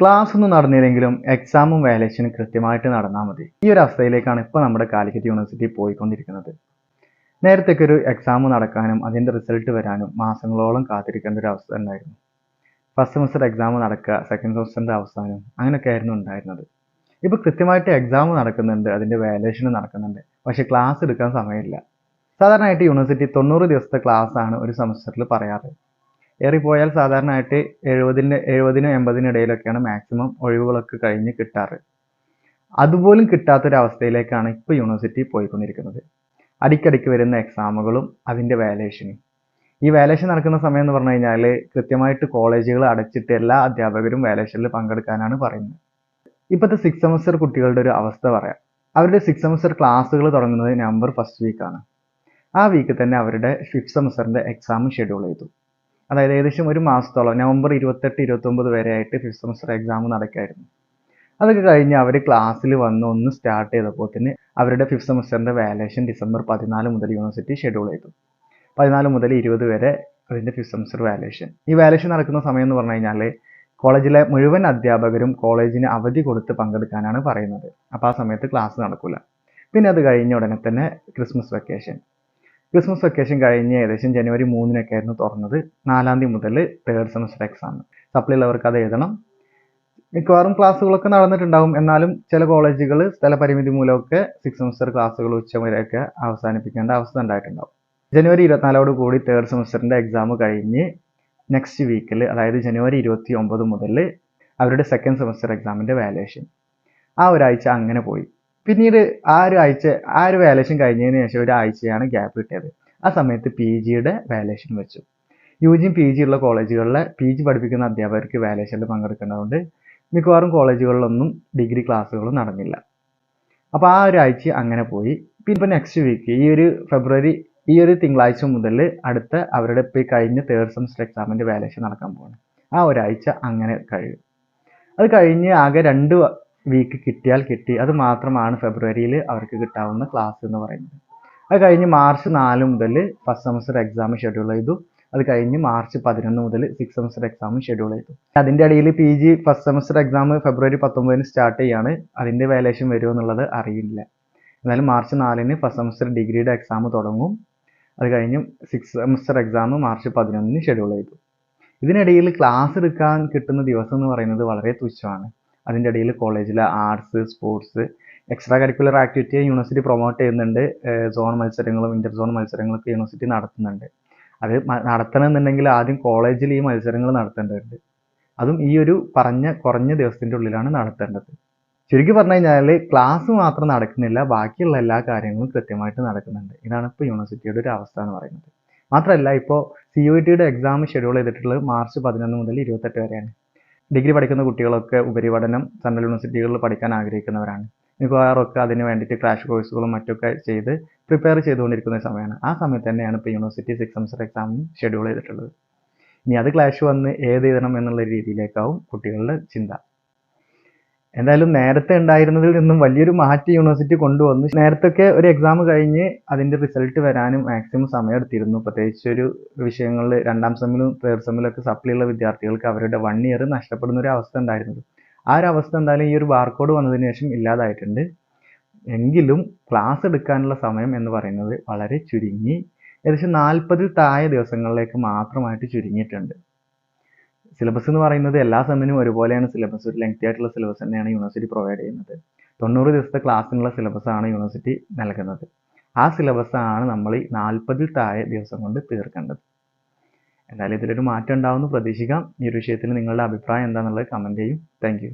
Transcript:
Class ഒന്നും നടന്നില്ലെങ്കിലും എക്സാമും വാലേഷനും കൃത്യമായിട്ട് നടന്നാൽ മതി. ഈ ഒരു അവസ്ഥയിലേക്കാണ് ഇപ്പോൾ നമ്മുടെ കാലിക്കറ്റ് യൂണിവേഴ്സിറ്റി പോയിക്കൊണ്ടിരിക്കുന്നത്. നേരത്തേക്ക് ഒരു എക്സാം നടക്കാനും അതിന്റെ റിസൾട്ട് വരാനും മാസങ്ങളോളം കാത്തിരിക്കേണ്ട ഒരു അവസ്ഥ ഉണ്ടായിരുന്നു. ഫസ്റ്റ് സെമസ്റ്റർ എക്സാം നടക്കുക സെക്കൻഡ് സെമസ്റ്ററിന്റെ അവസാനം അങ്ങനെയൊക്കെ ആയിരുന്നു ഉണ്ടായിരുന്നത്. ഇപ്പോൾ കൃത്യമായിട്ട് എക്സാം നടക്കുന്നുണ്ട് അതിന്റെ വാലേഷനും നടക്കുന്നുണ്ട്. പക്ഷേ ക്ലാസ് എടുക്കാൻ സമയമില്ല. സാധാരണയായിട്ട് യൂണിവേഴ്സിറ്റി തൊണ്ണൂറ് ദിവസത്തെ ക്ലാസ് ആണ് ഒരു സെമസ്റ്ററിൽ പറയാറ്. ഏറിപ്പോയാൽ സാധാരണയായിട്ട് എഴുപതിന്റെ എഴുപതിനും എൺപതിനും ഇടയിലൊക്കെയാണ് മാക്സിമം ഒഴിവുകളൊക്കെ കഴിഞ്ഞ് കിട്ടാറ്. അതുപോലും കിട്ടാത്തൊരവസ്ഥയിലേക്കാണ് ഇപ്പോൾ യൂണിവേഴ്സിറ്റി പോയിക്കൊണ്ടിരിക്കുന്നത്. അടിക്കടിക്ക് വരുന്ന എക്സാമുകളും അതിന്റെ വാലേഷനും ഈ വാലേഷൻ നടക്കുന്ന സമയം എന്ന് പറഞ്ഞു കഴിഞ്ഞാൽ കൃത്യമായിട്ട് കോളേജുകൾ അടച്ചിട്ട് എല്ലാ അധ്യാപകരും വാലേഷനിൽ പങ്കെടുക്കാനാണ് പറയുന്നത്. ഇപ്പോഴത്തെ സിക്സ് സെമസ്റ്റർ കുട്ടികളുടെ ഒരു അവസ്ഥ പറയാം. അവരുടെ സിക്സ് സെമസ്റ്റർ ക്ലാസ്സുകൾ തുടങ്ങുന്നത് നവംബർ ഫസ്റ്റ് വീക്കാണ് ആ വീക്ക് തന്നെ അവരുടെ ഫിഫ്ത് സെമസ്റ്ററിന്റെ എക്സാം ഷെഡ്യൂൾ ചെയ്തു. അതായത് ഏകദേശം ഒരു മാസത്തോളം നവംബർ ഇരുപത്തെട്ട് ഇരുപത്തൊമ്പത് വരെ ആയിട്ട് ഫിഫ്ത്ത് സെമസ്റ്റർ എക്സാം നടക്കായിരുന്നു. അതൊക്കെ കഴിഞ്ഞ് അവർ ക്ലാസ്സിൽ വന്ന് ഒന്ന് സ്റ്റാർട്ട് ചെയ്തപ്പോൾ തന്നെ അവരുടെ ഫിഫ്ത്ത് സെമസ്റ്ററിന്റെ വാലേഷൻ ഡിസംബർ പതിനാല് മുതൽ യൂണിവേഴ്സിറ്റി ഷെഡ്യൂൾ ചെയ്തു. പതിനാല് മുതൽ ഇരുപത് വരെ അതിന്റെ ഫിഫ്ത്ത് സെമസ്റ്റർ വാലേഷൻ ഈ വാലേഷൻ നടക്കുന്ന സമയം എന്ന് പറഞ്ഞു കഴിഞ്ഞാൽ കോളേജിലെ മുഴുവൻ അധ്യാപകരും കോളേജിന് അവധി കൊടുത്ത് പങ്കെടുക്കാനാണ് പറയുന്നത്. അപ്പോൾ ആ സമയത്ത് ക്ലാസ് നടക്കില്ല പിന്നെ അത് കഴിഞ്ഞ ഉടനെ തന്നെ ക്രിസ്മസ് വെക്കേഷൻ ക്രിസ്മസ് വെക്കേഷൻ കഴിഞ്ഞ് ഏകദേശം ജനുവരി മൂന്നിനൊക്കെ ആയിരുന്നു തുറന്നത്. നാലാം തീയതി മുതൽ തേർഡ് സെമസ്റ്റർ എക്സാം സപ്ലൈ ഉള്ളവർക്ക് അത് എഴുതണം. മിക്കവാറും ക്ലാസ്സുകളൊക്കെ നടന്നിട്ടുണ്ടാവും. എന്നാലും ചില കോളേജുകൾ സ്ഥലപരിമിതി മൂലമൊക്കെ സിക്സ് സെമസ്റ്റർ ക്ലാസ്സുകൾ ഉച്ച വരെയൊക്കെ അവസാനിപ്പിക്കേണ്ട അവസ്ഥ ഉണ്ടായിട്ടുണ്ടാവും. ജനുവരി ഇരുപത്തിനാലോട് കൂടി തേർഡ് സെമസ്റ്ററിന്റെ എക്സാം കഴിഞ്ഞ് നെക്സ്റ്റ് വീക്കിൽ അതായത് ജനുവരി ഇരുപത്തി ഒമ്പത് മുതൽ അവരുടെ സെക്കൻഡ് സെമസ്റ്റർ എക്സാമിന്റെ വാലുവേഷൻ ആ ഒരാഴ്ച അങ്ങനെ പോയി. പിന്നീട് ആ ഒരു ആഴ്ച ആ ഒരു വാലേഷൻ കഴിഞ്ഞതിന് ശേഷം ഒരു ആഴ്ചയാണ് ഗ്യാപ്പ് കിട്ടിയത്. ആ സമയത്ത് പി ജിയുടെ വാലേഷൻ വെച്ചു. യു ജിയും പി ജി ഉള്ള കോളേജുകളിലെ പി ജി പഠിപ്പിക്കുന്ന അധ്യാപകർക്ക് വാലേഷനിൽ പങ്കെടുക്കേണ്ടതുകൊണ്ട് മിക്കവാറും കോളേജുകളിലൊന്നും ഡിഗ്രി ക്ലാസ്സുകളും നടന്നില്ല. അപ്പോൾ ആ ഒരു ആഴ്ച അങ്ങനെ പോയി. ഇപ്പോൾ നെക്സ്റ്റ് വീക്ക് ഈ ഒരു ഫെബ്രുവരി ഈ ഒരു തിങ്കളാഴ്ച മുതൽ അടുത്ത അവരുടെ ഇപ്പോൾ കഴിഞ്ഞ തേർഡ് സെമസ്റ്റർ എക്സാമിന്റെ വാലേഷൻ നടക്കാൻ പോകുന്നത് ആ ഒരാഴ്ച അങ്ങനെ കഴിയും. അത് കഴിഞ്ഞ് ആകെ രണ്ട് വീക്ക് കിട്ടിയാൽ കിട്ടി. അത് മാത്രമാണ് ഫെബ്രുവരിയിൽ അവർക്ക് കിട്ടാവുന്ന ക്ലാസ് എന്ന് പറയുന്നത്. അത് കഴിഞ്ഞ് മാർച്ച് നാല് മുതൽ ഫസ്റ്റ് സെമസ്റ്റർ എക്സാം ഷെഡ്യൂൾ ചെയ്തു. അത് കഴിഞ്ഞ് മാർച്ച് പതിനൊന്ന് മുതൽ സിക്സ് സെമസ്റ്റർ എക്സാം ഷെഡ്യൂൾ ചെയ്തു. അതിന്റെ ഇടയിൽ P G first semester exam ഫെബ്രുവരി പത്തൊമ്പതിന് സ്റ്റാർട്ട് ചെയ്യാണ്. അതിന്റെ വാലേഷൻ വരുമോ എന്നുള്ളത് അറിയില്ല. എന്നാലും മാർച്ച് നാലിന് ഫസ്റ്റ് സെമസ്റ്റർ ഡിഗ്രിയുടെ എക്സാം തുടങ്ങും. അത് കഴിഞ്ഞ് സിക്സ് സെമസ്റ്റർ എക്സാം മാർച്ച് പതിനൊന്നിന് ഷെഡ്യൂൾ ചെയ്തു. ഇതിനിടയിൽ ക്ലാസ് എടുക്കാൻ കിട്ടുന്ന ദിവസം എന്ന് പറയുന്നത് വളരെ തുച്ഛമാണ്. അതിന്റെ ഇടയിൽ കോളേജിലെ arts sports extra curricular activity university promote ചെയ്യുന്നുണ്ട്. സോൺ മത്സരങ്ങളും ഇന്റർ സോൺ മത്സരങ്ങളൊക്കെ യൂണിവേഴ്സിറ്റി നടത്തുന്നുണ്ട്. അത് നടത്തണമെന്നുണ്ടെങ്കിൽ ആദ്യം കോളേജിൽ ഈ മത്സരങ്ങൾ നടത്തേണ്ടതുണ്ട്. അതും ഈ ഒരു പറഞ്ഞ കുറഞ്ഞ ദിവസത്തിന്റെ ഉള്ളിലാണ് നടത്തേണ്ടത്. ചുരുക്കി പറഞ്ഞു കഴിഞ്ഞാൽ ക്ലാസ് മാത്രം നടക്കുന്നില്ല ബാക്കിയുള്ള എല്ലാ കാര്യങ്ങളും കൃത്യമായിട്ട് നടക്കുന്നുണ്ട്. ഇതാണ് ഇപ്പോൾ യൂണിവേഴ്സിറ്റിയുടെ ഒരു അവസ്ഥ എന്ന് പറയുന്നത്. മാത്രമല്ല ഇപ്പോൾ സി യു ടിയുടെ എക്സാം ഷെഡ്യൂൾ ചെയ്തിട്ടുള്ളത് മാർച്ച് പതിനൊന്ന് മുതൽ ഇരുപത്തെട്ട് വരെയാണ്. ഡിഗ്രി പഠിക്കുന്ന കുട്ടികളൊക്കെ ഉപരിപഠനം സെൻട്രൽ യൂണിവേഴ്സിറ്റികളിൽ പഠിക്കാൻ ആഗ്രഹിക്കുന്നവരാണ്. മിക്കവാറൊക്കെ അതിന് വേണ്ടിയിട്ട് ക്രാഷ് കോഴ്സുകളും മറ്റൊക്കെ ചെയ്ത് പ്രിപ്പയർ ചെയ്തുകൊണ്ടിരിക്കുന്ന സമയമാണ്. ആ സമയത്ത് തന്നെയാണ് ഇപ്പോൾ university six semester exam schedule ചെയ്തിട്ടുള്ളത്. ഇനി അത് ക്ലാഷ് വന്ന് ഏത് എഴുതണം എന്നുള്ള രീതിയിലേക്കാവും കുട്ടികളുടെ ചിന്ത. എന്തായാലും നേരത്തെ ഉണ്ടായിരുന്നതിൽ നിന്നും വലിയൊരു മാറ്റി യൂണിവേഴ്സിറ്റി കൊണ്ടുവന്നു. നേരത്തൊക്കെ ഒരു എക്സാം കഴിഞ്ഞ് അതിന്റെ റിസൾട്ട് വരാനും മാക്സിമം സമയം എടുത്തിരുന്നു പ്രത്യേകിച്ച് ഒരു വിഷയങ്ങളിൽ രണ്ടാം സെമ്മിലും തേർഡ് സെമ്മിലൊക്കെ സപ്ലി ഉള്ള വിദ്യാർത്ഥികൾക്ക് അവരുടെ വൺ ഇയർ നഷ്ടപ്പെടുന്ന ഒരു അവസ്ഥ ഉണ്ടായിരുന്നത്. ആ ഒരു അവസ്ഥ എന്തായാലും ഈ ഒരു ബാർകോഡ് വന്നതിന് ശേഷം ഇല്ലാതായിട്ടുണ്ട്. എങ്കിലും ക്ലാസ് എടുക്കാനുള്ള സമയം എന്ന് പറയുന്നത് വളരെ ചുരുങ്ങി. ഏകദേശം നാൽപ്പതിൽ താഴെ ദിവസങ്ങളിലേക്ക് മാത്രമായിട്ട് ചുരുങ്ങിയിട്ടുണ്ട്. സിലബസ് എന്ന് പറയുന്നത് എല്ലാ സെമ്മിനും ഒരുപോലെയാണ് സിലബസ് ഒരു ലെങ്തി ആയിട്ടുള്ള സിലബസ് തന്നെയാണ് യൂണിവേഴ്സിറ്റി പ്രൊവൈഡ് ചെയ്യുന്നത്. തൊണ്ണൂറ് ദിവസത്തെ ക്ലാസ്സിനുള്ള സിലബസ് ആണ് യൂണിവേഴ്സിറ്റി നൽകുന്നത്. ആ സിലബസ് ആണ് നമ്മൾ ഈ നാൽപ്പതിൽ താഴെ ദിവസം കൊണ്ട് തീർക്കേണ്ടത്. എന്തായാലും ഇതിലൊരു മാറ്റം ഉണ്ടാവുമെന്ന് പ്രതീക്ഷിക്കാം. ഈ ഒരു വിഷയത്തിൽ നിങ്ങളുടെ അഭിപ്രായം എന്താണെന്നുള്ളത് കമന്റ് ചെയ്യും. താങ്ക്